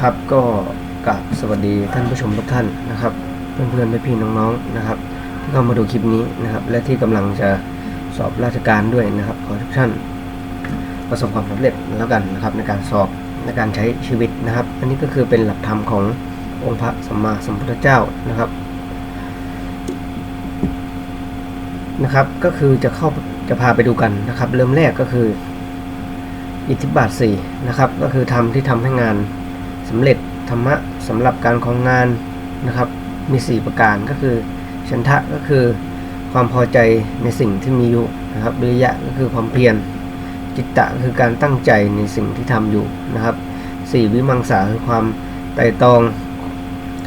ครับก็กราบสวัสดีท่านผู้ชมทุกท่านนะครับ เพื่อนๆพี่ๆน้องๆนะครับ ที่เข้ามาดูคลิปนี้นะครับ และที่กำลังจะสอบราชการด้วยนะครับขอทุกท่านประสบความสำเร็จแล้วกันนะครับในการสอบในการใช้ชีวิตนะครับ อันนี้ก็คือเป็นหลักธรรมขององค์พระสัมมาสัมพุทธเจ้านะครับนะครับ ก็คือจะเข้าจะพาไปดูกันนะครับ เริ่มแรกก็คือ อิทธิบาท4นะครับ ก็คือทำที่ทำให้งาน สำเร็จธรรมะสำหรับการของงานนะครับมี 4 ประการก็คือ ฉันทะก็คือความพอใจในสิ่งที่มีอยู่นะครับวิริยะก็คือความเพียรจิตตะคือการตั้งใจในสิ่งที่ทำอยู่นะครับสี่วิมังสาคือความไต่ตอง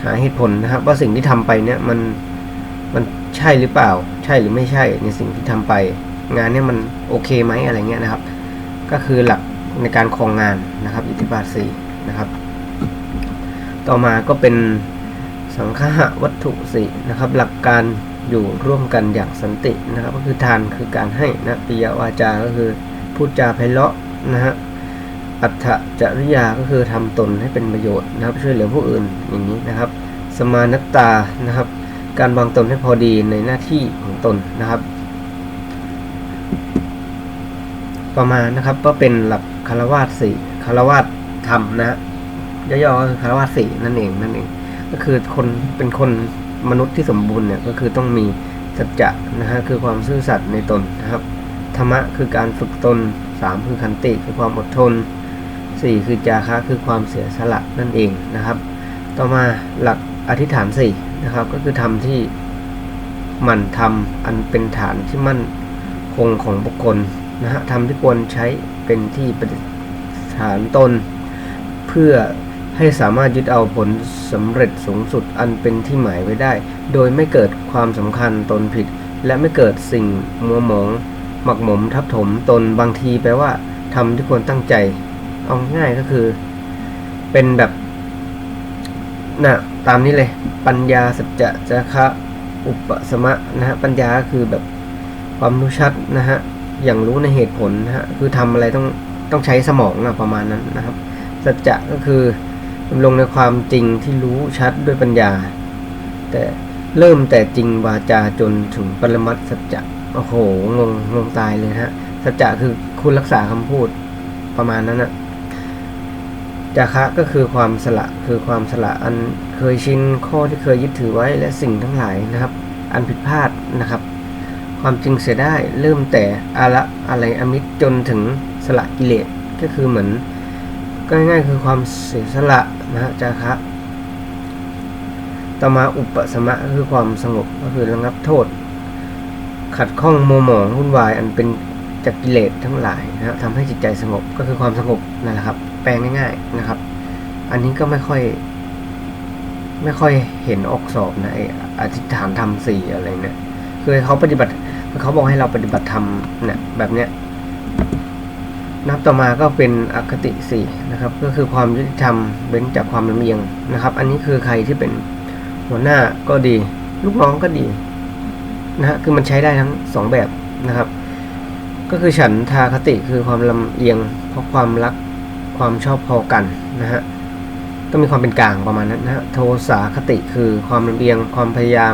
หาเหตุผลนะครับ ว่าสิ่งที่ทำไปเนี่ยมันมันใช่หรือเปล่า ใช่หรือไม่ใช่ในสิ่งที่ทำไป งานเนี่ยมันโอเคไหมอะไรเงี้ยนะครับ ก็คือหลักในการครองงานนะครับอิทธิบาทสี่นะครับ ต่อมาก็เป็นสังฆะวัตถุสีนะครับ หลักการอยู่ร่วมกันอย่างสันตินะครับ ก็คือทานคือการให้นะปิยวาจา ก็คือพูดจาไพเราะนะฮะอัตถจริยาก็คือทำตนให้เป็นประโยชน์นะครับ ช่วยเหลือผู้อื่นอย่างนี้นะครับ สมานตตานะครับ การวางตนให้พอดีในหน้าที่ของตนนะครับต่อมานะครับก็เป็นหลักคารวาสสี่คารวาสธรรมนะ ย่อๆก็คือคารวาสสี่นั่นเองนั่นเอง ก็คือคนเป็นคนมนุษย์ที่สมบูรณ์เนี่ยก็คือต้องมีสัจจะนะฮะคือความซื่อสัตย์ในตนนะครับธรรมะคือการฝึกตนสามคือขันติคือความอดทนสี่คือจาคะคือความเสียสละนั่นเองนะครับ ต่อมาหลักอธิษฐานสี่นะครับก็คือทำที่มั่นทำอันเป็นฐานที่มั่นคงของบุคคลนะฮะทำที่ควรใช้เป็นที่ปฏิฐานตน เพื่อ ให้สามารถยึดเอาผลสำเร็จสูงสุดอันเป็นที่หมายไว้ได้ โดยไม่เกิดความสำคัญตนผิด และไม่เกิดสิ่งมัวหมอง หมักหมมทับถมตนบางทีแปลว่าทำที่ควรตั้งใจ เอาง่ายก็คือ เป็นแบบน่ะตามนี้เลย ปัญญาสัจจะจาคะอุปสมะนะฮะปัญญาก็คือแบบความรู้ชัดนะฮะอย่างรู้ในเหตุผลนะฮะคือทำอะไรต้องต้องใช้สมองนะประมาณนั้นนะครับสัจจะก็คือ ดำรงในความจริงที่รู้ชัดด้วยปัญญา แต่เริ่มแต่จริงวาจาจนถึงปรมัตสัจจะโอ้โหงงงงตายเลยนะฮะสัจจะคือคุณรักษาคำพูดประมาณนั้นนะจาคะก็คือความสละคือความสละอันเคยชินข้อที่เคยยึดถือไว้และสิ่งทั้งหลายนะครับ อันผิดพลาดนะครับ ความจริงเสียได้เริ่มแต่อาละอะไรอมิตรจนถึงสละกิเลสก็คือเหมือน ก็ง่ายๆคือความเสียสละนะฮะจาคะต่อมาอุปสมะคือความสงบก็คือระงับโทษ ขัดข้องโมหมองวุ่นวายอันเป็นจากกิเลสทั้งหลายนะทำให้จิตใจสงบก็คือความสงบนั่นแหละครับ แปลงง่าย ๆนะครับ อันนี้ก็ไม่ค่อย ไม่ค่อยเห็นออกสอบนะไออธิษฐานธรรมสี่อะไรเนี่ยคือเขาปฏิบัติเขาบอกให้เราปฏิบัติธรรมเนี่ยแบบเนี้ย นับต่อมาก็เป็นอคติสี่นะครับก็คือความยุติธรรมเว้นจากความลำเอียงนะครับ อันนี้คือใครที่เป็นหัวหน้าก็ดี ลูกน้องก็ดีนะฮะคือมันใช้ได้ทั้งสองแบบนะครับ ก็คือฉันทาคติคือความลำเอียง เพราะความรักความชอบพอกันนะฮะต้องมีความเป็นกลางประมาณนั้นนะฮะโทสาคติคือความลำเอียง ความพยายาม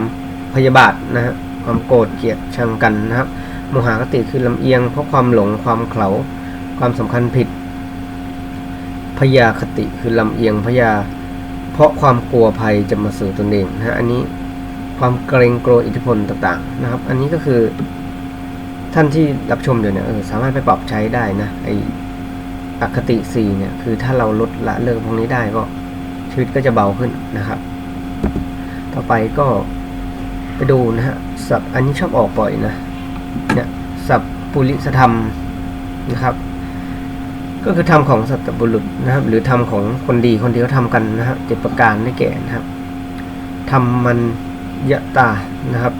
พยาบาทนะฮะความโกรธเกลียดชังกันนะครับโมหคติคือลำเอียง เพราะความหลงความเขลา ความสำคัญผิดพยาคติคือลำเอียงพยา เพราะความกลัวภัยจะมาสู่ตนเองนะฮะอันนี้ความเกรงกลัวอิทธิพลต่างๆนะครับ อันนี้ก็คือ ท่านที่รับชมเดี๋ยวนี้เออสามารถไปปรับใช้ได้นะไออคติสี่เนี่ยคือถ้าเราลดละเลิกพวกนี้ได้ก็ชีวิตก็จะเบาขึ้นนะครับ ต่อไปก็ไปดูนะฮะสับอันนี้ชอบออกบ่อยนะเนี่ยสับปุริสธรรมนะครับ ก็คือธรรมของสัตบุรุษนะครับ หรือธรรมของคนดีคนที่เขาทำกันนะฮะเจ็ดประการได้แก่นะครับธรรมันยะตานะครับ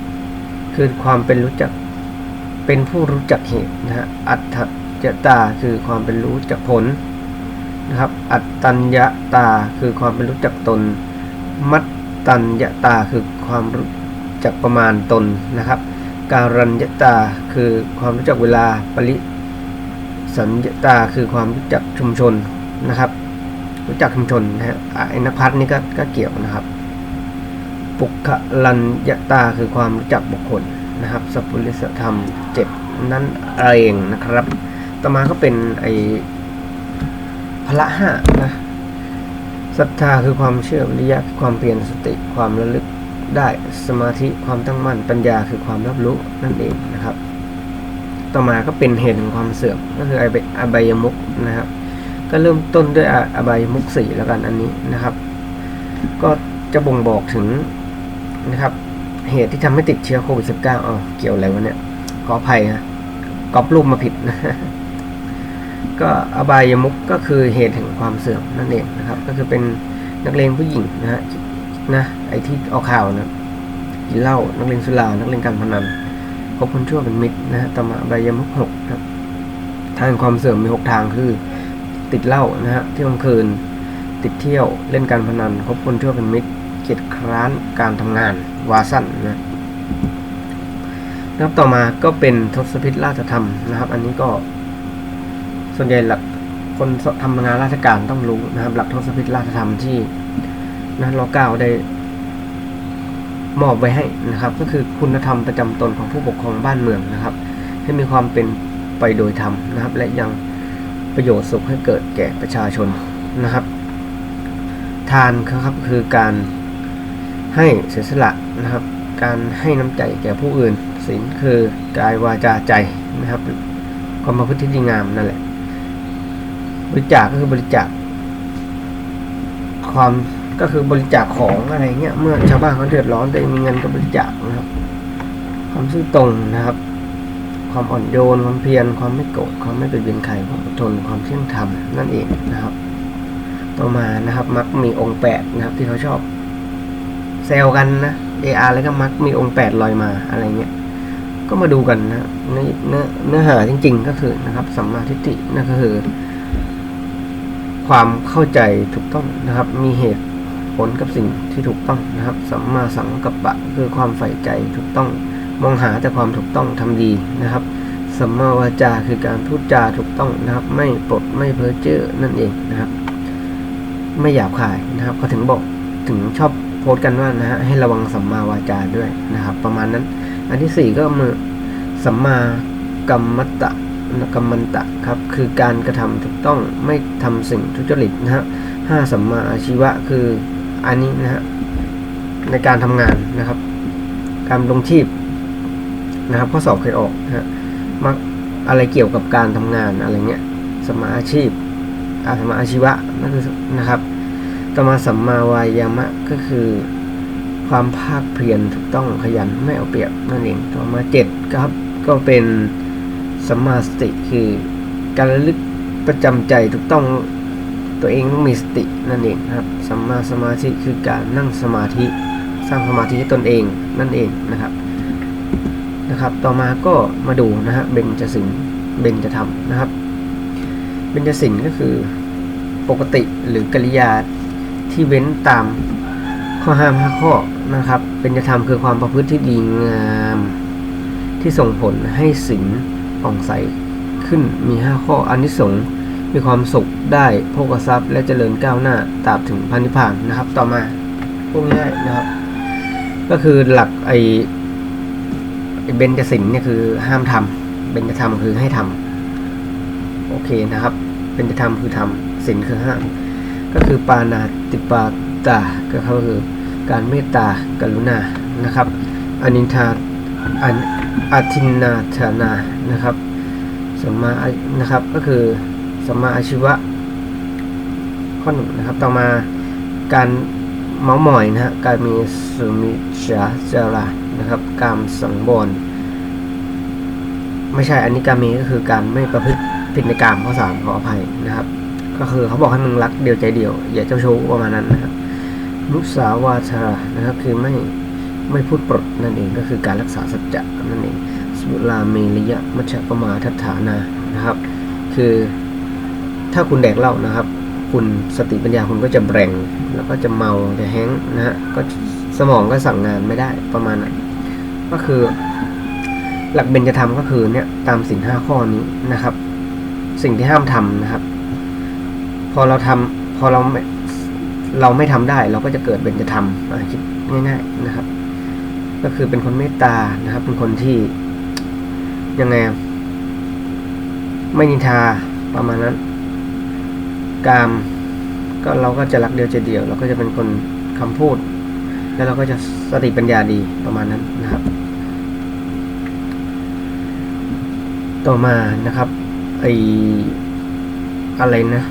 คือความเป็นรู้จักเป็นผู้รู้จักเหตุนะฮะอัตถยตาคือความเป็นรู้จักผลนะครับ อัตตัญญตาคือความเป็นรู้จักตน มัตตัญญตาคือความรู้จักประมาณตนนะครับ การัญญตาคือความรู้จักเวลาปริ สัญญตาคือความรู้จักชุมชนนะครับ รู้จักชุมชนนะฮะไอ้นภัสนี่ก็ก็เกี่ยวนะครับปุคลัญญตาคือความรู้จักบุคคลนะครับสัพพุริสธรรมเจ็ดนั่นเองนะครับ ต่อมาก็เป็นไอพละห้านะศรัทธาคือความเชื่อวิริยะคือความเปลี่ยนสติความระลึกได้สมาธิความตั้งมั่นปัญญาคือความรับรู้นั่นเองนะครับ ต่อมาก็เป็นเหตุแห่งความเสื่อมก็คืออบายอบายมุกนะครับ ก็เริ่มต้นด้วยอะอบายมุกสี่แล้วกันอันนี้นะครับ ก็จะบ่งบอกถึงนะครับ เหตุที่ทำให้ติดเชื้อโควิด -19 อ๋อเกี่ยวอะไรวะเนี่ยขออภัยฮะก๊อปรูปมาผิดนะก็อบายมุกก็คือเหตุแห่งความเสื่อมนั่นเองนะครับ ก็คือเป็นนักเลงผู้หญิงนะฮะนะไอที่เอาข่าวนะกินเหล้านักเลงสุรานักเลงการพนัน คบคนชั่วเป็นมิตรนะฮะต่อมาอบายมุกหกครับ ทางความเสื่อมมีหกทางคือ ติดเหล้านะฮะเที่ยงคืน ติดเที่ยวเล่นการพนันคบคนชั่วเป็นมิตรเกียจคร้านการทำงานวาสั้นนะนะครับต่อมาก็เป็นทศพิธราชธรรมนะครับ อันนี้ก็ ส่วนใหญ่หลักคนทำงานราชการต้องรู้นะครับ หลักทศพิธราชธรรมที่นะรอเก้าได้ มอบไว้ให้นะครับ ก็คือคุณธรรมประจำตนของผู้ปกครองบ้านเมืองนะครับ ให้มีความเป็นไปโดยธรรมนะครับ และยังประโยชน์สุขให้เกิดแก่ประชาชนนะครับ ทานครับคือการให้เสียสละนะครับ การให้น้ำใจแก่ผู้อื่นศีลคือกายวาจาใจนะครับความประพฤติที่ดีงามนั่นแหละบริจาคก็คือบริจาคความ ก็คือบริจาคของอะไรเงี้ยเมื่อชาวบ้านเขาเดือดร้อนตัวเองมีเงินก็บริจาคนะครับ ความซื่อตรงนะครับ ความอ่อนโยนความเพียรความไม่โกรธความไม่เบียดเบียนใครความอดทนความเที่ยงธรรมนั่นเองนะครับ ต่อมานะครับมักมีองค์แปดนะครับ ที่เขาชอบแซวกันนะ AR แล้วก็มักมีองค์แปดลอยมาอะไรเงี้ยก็มาดูกันนะเนื้อเนื้อเนื้อหาจริง ๆ ก็คือนะครับสัมมาทิฏฐินั่นก็คือ ความเข้าใจถูกต้องนะครับ มีเหตุ ผลกับสิ่งที่ถูกต้องนะครับสัมมาสังกัปปะคือความใฝ่ใจถูกต้องมองหาแต่ความถูกต้องทำดีนะครับสัมมาวาจาคือการพูดจาถูกต้องนะครับ ไม่ปลดไม่เพ้อเจ้อนั่นเองนะครับ ไม่หยาบคายนะครับเขาถึงบอกถึงชอบโพสต์กันว่านะฮะให้ระวังสัมมาวาจาด้วยนะครับ ประมาณนั้น อันที่สี่ก็มือสัมมากัมมัตะกัมมันตะครับคือการกระทำถูกต้องไม่ทำสิ่งทุจริตนะฮะห้าสัมมาอาชีวะคือ อันนี้นะฮะในการทำงานนะครับ การลงชีพนะครับข้อสอบเคยออกนะฮะมักอะไรเกี่ยวกับการทำงานอะไรเงี้ยสมาอาชีพอาสมาอาชีวะนั่นคือนะครับตมาสัมมาวายามะก็คือ ความภาคเพียรถูกต้องขยันไม่เอาเปรียบนั่นเองต่อมาเจ็ดครับก็เป็นสัมมาสติคือ การระลึกประจำใจถูกต้อง ตัวเองต้องมีสตินั่นเองนะครับสัมมาสมาธิคือการนั่งสมาธิ สร้างสมาธิให้ตนเองนั่นเองนะครับนะครับ ต่อมาก็มาดูนะฮะเบญจสิงเบญจธรรมนะครับเบญจสิงก็คือปกติหรือกริยาที่เว้นตามข้อห้ามห้าข้อนะครับเป็นจะทำคือความประพฤติที่ดีงามที่ส่งผลให้สินผ่องใสขึ้นมีห้าข้ออันนี้สงส์ มีความสุขได้โภกทรัพย์ และเจริญก้าวหน้าตราบถึงพันธิพานนะครับ ต่อมาพวกง่ายนะครับ ก็คือหลักไอไอเบญจสินเนี่ยคือห้ามทำเบญจธรรมคือให้ทำโอเคนะครับเบญจธรรมคือทำสินคือห้าม ก็คือปานาติปาตาก็คือการเมตตากรุณานะครับอนินทาอันอาทินนาธานานะครับสัมมาอานะครับก็คือ สัมมาอาชีวะ ข้อหนึ่งนะครับต่อมาการเมาส์มอยนะฮะการมีสุมิชาเจรานะครับการสังวรไม่ใช่อันนี้การมีก็คือการไม่ประพฤติผิดในกามข้อสามขออภัยนะครับ ก็คือเขาบอกให้มึงรักเดียวใจเดียว อย่าเจ้าชู้ประมาณนั้นนะครับมุสาวาชานะครับคือไม่ไม่พูดปลดนั่นเองก็คือการรักษาสัจจะนั่นเองสุราเมริยะมัชฌะปมาทัฏฐานานะครับ คือ ถ้าคุณแดกเหล้านะครับ คุณสติปัญญาคุณก็จะแบงแล้วก็จะเมาจะแห้งนะฮะก็สมองก็สั่งงานไม่ได้ประมาณนั้นก็คือ หลักเบญจธรรมก็คือเนี่ยตามสิ่ห้าข้อนี้นะครับ สิ่งที่ห้ามทำนะครับ พอเราทพอเราไม่เราไม่ทำได้ เราก็จะเกิดเป็นจะทำอะคิดง่าย ๆนะครับ ก็คือเป็นคนเมตตานะครับ เป็นคนที่ยังไงไม่นินทาประมาณนั้น กาม ก็เราก็จะรักเดียวใจเดียว เราก็จะเป็นคนคำพูด แล้วเราก็จะสติปัญญาดีประมาณนั้นนะครับ ต่อมานะครับไออะไรนะ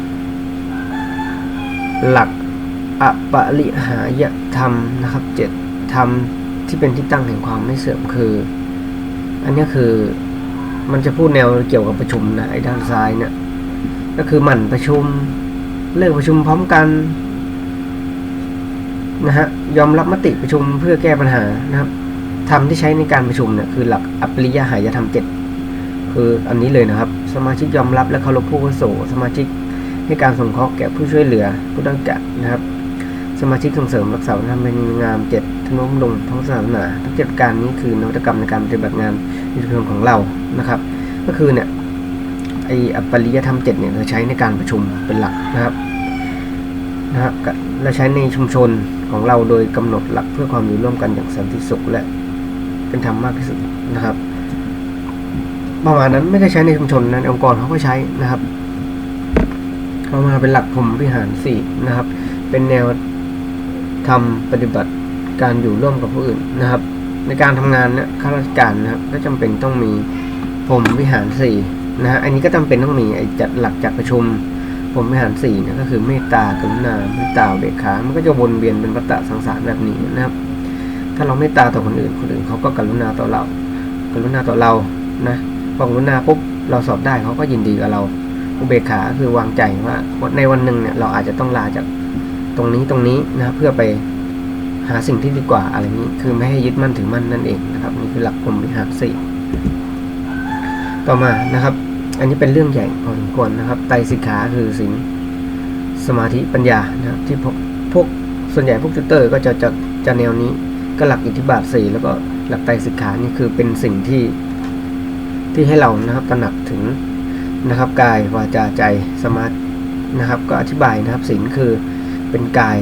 หลักอปริหายธรรมนะครับเจ็ดธรรมที่เป็นที่ตั้งแห่งความไม่เสื่อมคือ อันนี้คือมันจะพูดแนวเกี่ยวกับประชุมนะไอ้ด้านซ้ายเนี่ยก็คือหมั่นประชุม เลิกประชุมพร้อมกันนะฮะยอมรับมติประชุมเพื่อแก้ปัญหานะครับธรรมที่ใช้ในการประชุมเนี่ยคือหลักอปริยหายธรรมเจ็ดคืออันนี้เลยนะครับ สมาชิกยอมรับและเคารพผู้วุโสสมาชิกให้การสงเคราะห์แก่ผู้ช่วยเหลือผู้ด้อยกะนะครับ สมาชิกส่งเสริมรักษาวัฒนธรรมเป็นงามเจ็ดทนุบำรุงท้องศาสนาทั้งเจ็ดการนี้คือนวัตกรรมในการปฏิบัติงานในชุมชนของเรานะครับ ก็คือเนี่ย ไออปริยธรรมเจ็ดเนี่ยเราใช้ในการประชุมเป็นหลักนะครับนะครับก็เราใช้ในชุมชนของเราโดยกำหนดหลักเพื่อความอยู่ร่วมกันอย่างสันติสุขและเป็นธรรมมากที่สุดนะครับประมาณนั้นไม่ได้ใช้ในชุมชนนะในองค์กรเขาก็ใช้นะครับเข้ามาเป็นหลักพรมวิหารสี่นะครับ เป็นแนวทำปฏิบัติการอยู่ร่วมกับผู้อื่นนะครับ ในการทำงานเนี่ยข้าราชการนะครับ ก็จำเป็นต้องมีพรมวิหารสี่ นะฮะอันนี้ก็จำเป็นต้องมีไอ้จัดหลักจัดประชุมพรหมวิหารสี่นี่ยก็คือเมตตากรุณาเมตตาเบกขา มันก็จะวนเวียนเป็นวัฏฏะสังสารแบบนี้นะครับ ถ้าเราเมตตาต่อคนอื่นคนอื่นเขาก็กรุณาต่อเรา กรุณาต่อเรานะพอกรุณาปุ๊บเราสอบได้เขาก็ยินดีกับเราอุเบกขาคือวางใจว่าในวันหนึ่งเนี่ยเราอาจจะต้องลาจากตรงนี้ตรงนี้นะครับเพื่อไปหาสิ่งที่ดีกว่าอะไรนี้คือไม่ให้ยึดมั่นถือมั่นนั่นเองนะครับนี่คือหลักพรมวิหารสี่ต่อมานะครับ อันนี้เป็นเรื่องใหญ่พอสมควรนะครับ ไตรสิกขาคือสิ่งสมาธิปัญญานะครับ ที่พวกพวกส่วนใหญ่พวกติวเตอร์ก็จะจะจะแนวนี้ก็หลักอิทธิบาทสี่แล้วก็หลักไตรสิกขานี่คือเป็นสิ่งที่ที่ให้เรานะครับตระหนักถึงนะครับ กายวาจาใจสมาธินะครับ ก็อธิบายนะครับศีลคือเป็นกาย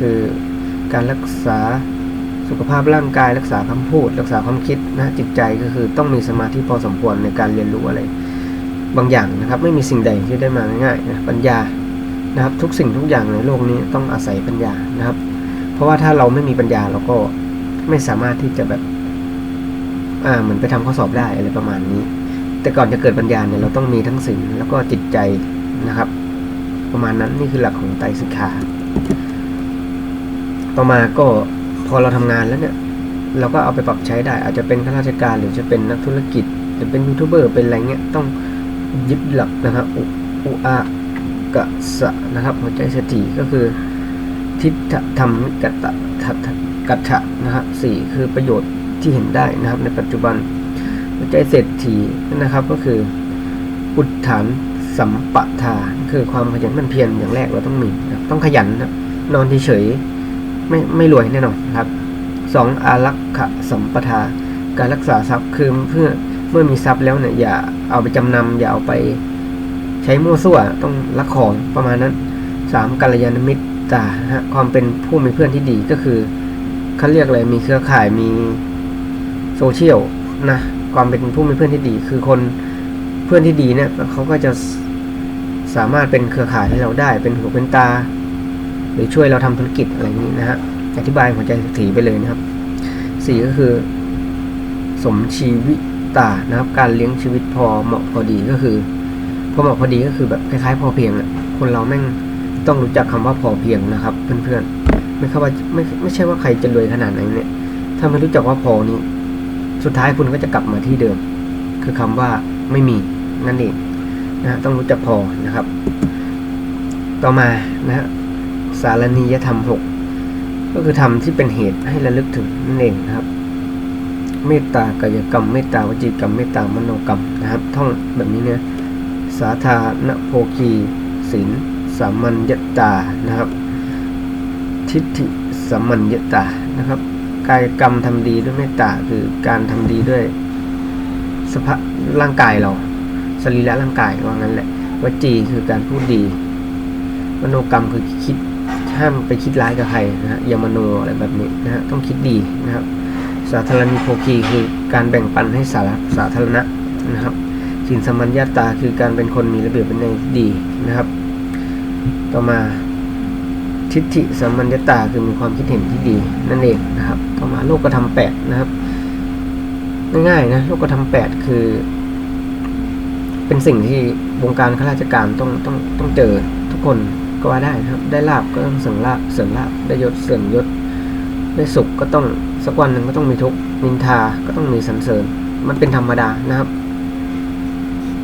คือการรักษาสุขภาพร่างกาย รักษาคำพูด รักษาความคิดนะจิตใจก็คือต้องมีสมาธิพอสมควรในการเรียนรู้อะไร บางอย่างนะครับไม่มีสิ่งใดที่ได้มาง่ายๆนะปัญญานะครับทุกสิ่งทุกอย่างในโลกนี้ต้องอาศัยปัญญานะครับ เพราะว่าถ้าเราไม่มีปัญญาเราก็ไม่สามารถที่จะแบบอ่าเหมือนไปทำข้อสอบได้อะไรประมาณนี้ แต่ก่อนจะเกิดปัญญาเนี่ยเราต้องมีทั้งสิ่งแล้วก็จิตใจนะครับ ประมาณนั้นนี่คือหลักของไตรสิกขาต่อมาก็พอเราทำงานแล้วเนี่ยเราก็เอาไปปรับใช้ได้ อาจจะเป็นข้าราชการหรือจะเป็นนักธุรกิจ หรือเป็นยูทูบเบอร์เป็นอะไรเงี้ยต้อง ยึดหลักนะครับอุอุอากะสะนะครับ หัวใจสติก็คือ ทิฏฐธรรมกัตตะทัตกัตถะนะครับสี่คือประโยชน์ที่เห็นได้นะครับ ในปัจจุบันหัวใจเศรษฐีนะครับก็คืออุทฐานสัมปทาคือความขยันมันเพียรอย่างแรกเราต้องมีนะต้องขยันนะนอนเฉยไม่ไม่รวยแน่นอนนะครับสองอารักขสัมปทาการรักษาทรัพย์คือเพื่อ เมื่อมีทรัพย์แล้วเนี่ยอย่าเอาไปจำนำอย่าเอาไปใช้มั่วซั่วต้องรักของประมาณนั้นสามกัลยาณมิตรตาฮะความเป็นผู้มีเพื่อนที่ดีก็คือเขาเรียกอะไรมีเครือข่ายมีโซเชียลนะความเป็นผู้มีเพื่อนที่ดี คือคนเพื่อนที่ดีเนี่ยเขาก็จะสามารถเป็นเครือข่ายให้เราได้เป็นหูเป็นตา หรือช่วยเราทำธุรกิจอะไรนี้นะฮะอธิบายหัวใจถีไปเลยนะครับสี่ก็คือ สมชีวิ ตานะครับ การเลี้ยงชีวิตพอเหมาะพอดีก็คือ พอเหมาะพอดีก็คือแบบคล้ายๆ พอเพียงอะคนเราแม่งต้องรู้จักคำว่าพอเพียงนะครับ เพื่อนๆไม่เข้าว่าไม่ไม่ใช่ว่าใครจะรวยขนาดไหนเนี่ย ถ้าไม่รู้จักว่าพอนี้ สุดท้ายคุณก็จะกลับมาที่เดิม คือคำว่าไม่มีนั่นเองนะต้องรู้จักพอนะครับ ต่อมานะฮะสารณียธรรมหกก็คือธรรมที่เป็นเหตุให้ระลึกถึงนั่นเองนะครับ เมตตากายกรรมเมตตาวจีกรรมเมตตามโนกรรมนะครับท่องแบบนี้เนี่ยสาธาณโภคีศีลสามัญญตานะครับ ทิฏฐิสามัญญตานะครับ กายกรรมทำดีด้วยเมตตาคือการทำดีด้วยสภาพร่างกายเราสรีระร่างกายว่างั้นแหละวจีคือการพูดดี มโนกรรมคือคิดห้ามไปคิดร้ายกับใครนะฮะอย่ามโนอะไรแบบนี้นะฮะต้องคิดดีนะครับ สาธารณีโภคีคือการแบ่งปันให้สาสาธารณะนะครับสินสมัญญาตาคือการเป็นคนมีระเบียบวินัยดีนะครับ ต่อมาทิฏฐิสัมมัญญาตาคือมีความคิดเห็นที่ดีนั่นเองนะครับ ต่อมาโลกธรรมแปดนะครับ ง่ายๆนะโลกธรรมแปดคือ เป็นสิ่งที่วงการข้าราชการต้องต้องต้องเจอทุกคนก็ว่าได้นะครับ ได้ลาบก็ต้องเสริมลาบเสริมลาบได้ยศเสริมยศได้สุขก็ต้อง สักวันหนึ่งก็ต้องมีทุกนินทาก็ต้องมีสรรเสริญ มันเป็นธรรมดานะครับ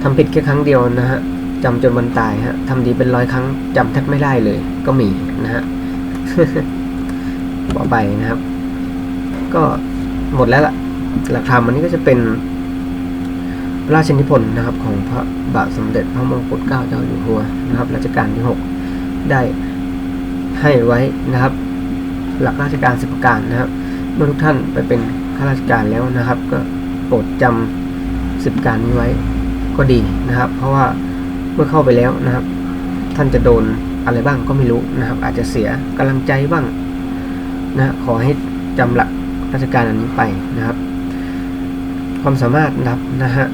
ทำผิดแค่ครั้งเดียวนะฮะจำจนวันตายฮะทำดีเป็นร้อยครั้งจำแทบไม่ได้เลย ก็มีนะฮะต่อไปนะครับ ก็หมดแล้วล่ะ หลักธรรมอันนี้ก็จะเป็นพระราชนิพนธ์นะครับ ของพระบาทสมเด็จพระมงกุฎเกล้าเจ้าอยู่หัวนะครับรัชกาลที่หกได้ให้ไว้นะครับ หลักราชการสิบประการนะครับ เมื่อทุกท่านไปเป็นข้าราชการแล้วนะครับ ก็โปรดจำสิบการนี้ไว้ก็ดีนะครับ เพราะว่าเมื่อเข้าไปแล้วนะครับ ท่านจะโดนอะไรบ้างก็ไม่รู้นะครับ อาจจะเสียกำลังใจบ้างนะขอให้จำหลักราชการอันนี้ไปนะครับ ความสามารถนะครับนะฮะ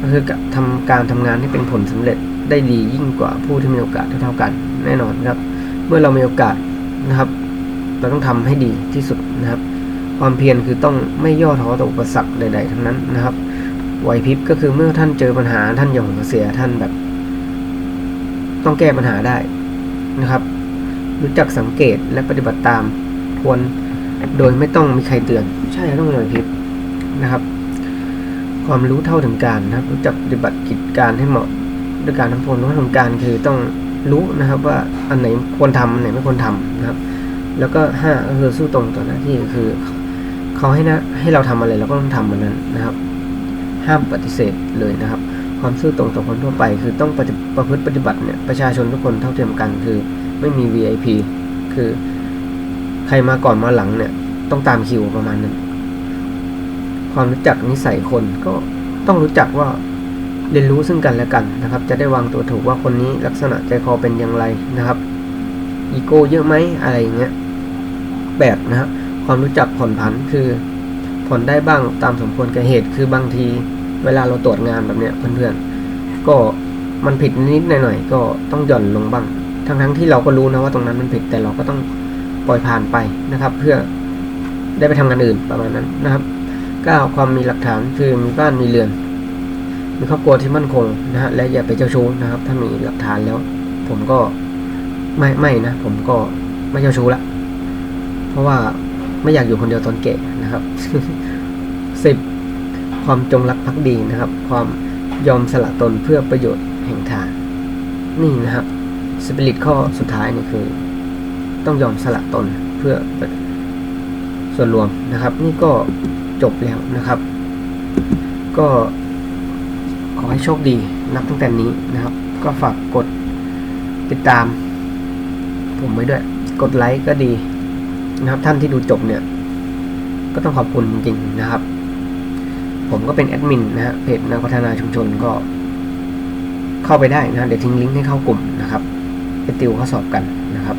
ก็คือทำการทำงานให้เป็นผลสำเร็จได้ดียิ่งกว่าผู้ที่มีโอกาสเท่าๆกัน แน่นอนครับ เมื่อเรามีโอกาสนะครับ เราต้องทำให้ดีที่สุดนะครับ ความเพียรคือต้องไม่ย่อท้อต่ออุปสรรคใด ๆ ทั้งนั้นนะครับไหวพริบก็คือเมื่อท่านเจอปัญหาท่านอย่าหัวเสียท่านแบบ ต้องแก้ปัญหาได้นะครับ รู้จักสังเกตและปฏิบัติตามทวนโดยไม่ต้องมีใครเตือน ใช่ต้องไหวพริบนะครับ ความรู้เท่าถึงการนะครับ รู้จักปฏิบัติกิจการให้เหมาะด้วยการทำผลรู้เท่าถึงการคือต้องรู้นะครับว่าอันไหนควรทำอันไหนไม่ควรทำนะครับ แล้วก็ห้าก็คือสู้ตรงต่อหน้าที่คือ เขาให้นะให้เราทำอะไรเราก็ต้องทำเหมือนนั้นนะครับ ห้ามปฏิเสธเลยนะครับ ความซื่อตรงต่อคนทั่วไป คือต้องปฏิประพฤติปฏิบัติเนี่ยประชาชนทุกคนเท่าเทียมกัน คือไม่มี VIP คือใครมาก่อนมาหลังเนี่ย ต้องตามคิวประมาณนั้นความรู้จักนิสัยคนก็ต้องรู้จักว่าเรียนรู้ซึ่งกันและกันนะครับ จะได้วางตัวถูกว่าคนนี้ลักษณะใจคอเป็นอย่างไรนะครับอีโก้เยอะไหมอะไรอย่างเงี้ยแบบนะครับ ความรู้จักผ่อนผันคือผ่อนได้บ้างตามสมควรแก่เหตุคือบางที เวลาเราตรวจงานแบบเนี้ยเพื่อนๆก็มันผิดนิดหน่อยๆก็ต้องหย่อนลงบ้าง ทั้งๆที่เราก็รู้นะว่าตรงนั้นมันผิดแต่เราก็ต้องปล่อยผ่านไปนะครับ เพื่อได้ไปทำงานอื่นประมาณนั้นนะครับก้าความมีหลักฐานคือมีบ้านมีเรือน มีครอบครัวที่มั่นคงนะฮะและอย่าไปเจ้าชู้นะครับ ถ้ามีหลักฐานแล้ว ผมก็ไม่ไม่นะ ผมก็ไม่เจ้าชู้ละเพราะว่า ไม่อยากอยู่คนเดียวตอนแก่นะครับสิบความจงรักภักดีนะครับ ความยอมสละตนเพื่อประโยชน์แห่งทานนี่นะครับสปิริตข้อสุดท้ายนี่คือ ต้องยอมสละตนเพื่อส่วนรวมนะครับ นี่ก็จบแล้วนะครับ ก็ขอให้โชคดีนับตั้งแต่นี้นะครับ ก็ฝากกดติดตาม ผมไว้ด้วย กดไลค์ก็ดี นะครับท่านที่ดูจบเนี่ย ก็ต้องขอบคุณจริงๆนะครับ ผมก็เป็นแอดมินนะฮะเพจนักพัฒนาชุมชนก็ เข้าไปได้นะเดี๋ยวทิ้งลิงก์ให้เข้ากลุ่มนะครับไปติวข้อสอบกันนะครับ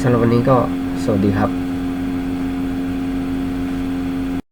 สำหรับวันนี้ก็สวัสดีครับ